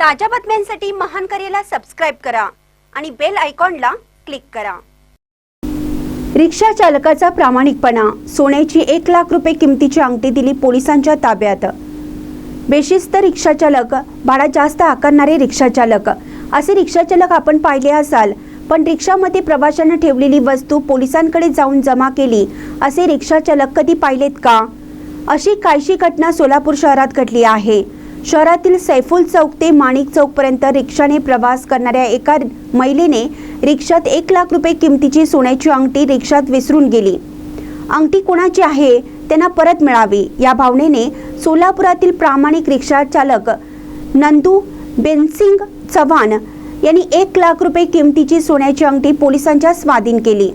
ताज्या बातम्यांसाठी महान करेला सबस्क्राईब करा आणि बेल आयकॉनला क्लिक करा. रिक्षा चालकाचा प्रामाणिकपणा सोन्याची एक लाख रुपये किमतीची अंगठी दिली पोलिसांच्या ताब्यात. बेशिस्त रिक्षाचालक भाडा जास्त आकारणारे रिक्षाचालक असे रिक्षाचालक आपण पाहिले असाल पण रिक्षामध्ये प्रवाशांना ठेवलेली वस्तू पोलिसांकडे जाऊन जमा केली असे रिक्षाचालक कधी पाहिलेत का? अशी कायशी घटना सोलापूर शहरात घडली आहे. शहरातील सैफुल चौक ते माणिक चौकपर्यंत रिक्षाने प्रवास करणाऱ्या एका महिलेने रिक्षात एक लाख रुपये किमतीची सोन्याची अंगठी रिक्षात विसरून गेली. अंगठी कोणाची आहे? त्यांना परत मिळावी. या भावनेने सोलापुरातील प्रामाणिक रिक्षा चालक नंदू बेनसिंग चव्हाण यांनी एक लाख रुपये किमतीची सोन्याची अंगठी पोलिसांच्या स्वाधीन केली.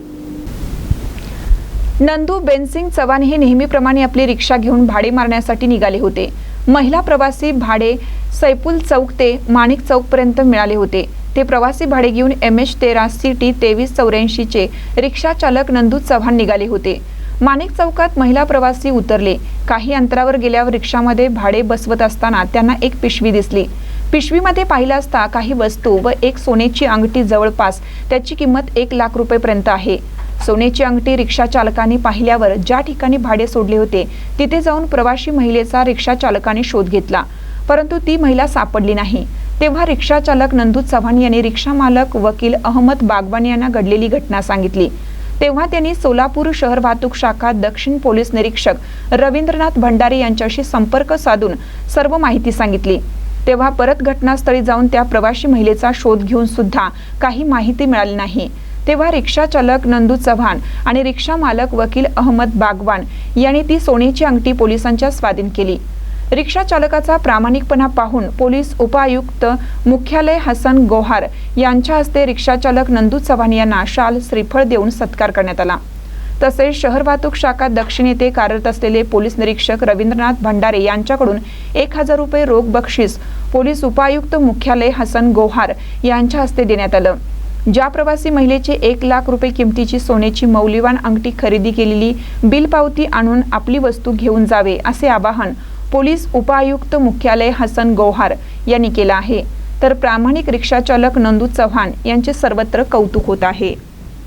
नंदू बेनसिंग चव्हाण हे नेहमीप्रमाणे आपली रिक्षा घेऊन भाडे मारण्यासाठी निघाले होते. महिला प्रवासी भाडे सैपुल चौक ते माणिक चौकपर्यंत मिळाले होते. ते प्रवासी भाडे घेऊन एम एच तेरा सी टी तेवीस चौऱ्याऐंशीचे रिक्षा चालक नंदू चव्हाण निघाले होते. माणिक चौकात महिला प्रवासी उतरले. काही अंतरावर गेल्यावर रिक्षामध्ये भाडे बसवत असताना त्यांना एक पिशवी दिसली. पिशवीमध्ये पाहिलं असता काही वस्तू व एक सोन्याची अंगठी जवळपास त्याची किंमत एक लाख रुपयेपर्यंत आहे. सोन्याची अंगठी रिक्षा चालकाने पाहिल्यावर ज्या ठिकाणी भाडे सोडले होते तिथे जाऊन प्रवासी महिलेचा रिक्षा चालकाने शोध घेतला. परंतु ती महिला सापडली नाही. तेव्हा रिक्षा चालक नंदू चव्हाण यांनी रिक्षा मालक वकील अहमद बागवान यांना घडलेली घटना सांगितली. तेव्हा त्यांनी सोलापूर शहर वाहतूक शाखा दक्षिण पोलीस निरीक्षक रवींद्रनाथ भंडारे यांच्याशी संपर्क साधून सर्व माहिती सांगितली. तेव्हा परत घटनास्थळी जाऊन त्या प्रवासी महिलेचा शोध घेऊन सुद्धा काही माहिती मिळाली नाही. तेव्हा रिक्षा चालक नंदू चव्हाण आणि रिक्षा मालक वकील अहमद बागवान यांनी ती सोन्याची अंगठी पोलिसांच्या स्वाधीन केली. रिक्षा चालकाचा प्रामाणिकपणा पाहून पोलीस उपायुक्त मुख्यालय हसन गोहार यांच्या हस्ते रिक्षा चालक नंदू चव्हाण यांना शाल श्रीफळ देऊन सत्कार करण्यात आला. तसेच शहर वाहतूक शाखा दक्षिण येथे कार्यरत असलेले पोलीस निरीक्षक रवींद्रनाथ भंडारे यांच्याकडून एक हजार रुपये रोख बक्षीस पोलीस उपायुक्त मुख्यालय हसन गोहार यांच्या हस्ते देण्यात आलं. ज्या प्रवासी महिलेचे एक लाख रुपये किमतीची सोन्याची मौल्यवान अंगठी खरेदी केलेली बिल पावती आणून आपली वस्तू घेऊन जावे असे आवाहन पोलीस उपायुक्त मुख्यालय हसन गौहार यांनी केलं आहे. तर प्रामाणिक रिक्षाचालक नंदू चव्हाण यांचे सर्वत्र कौतुक होत आहे.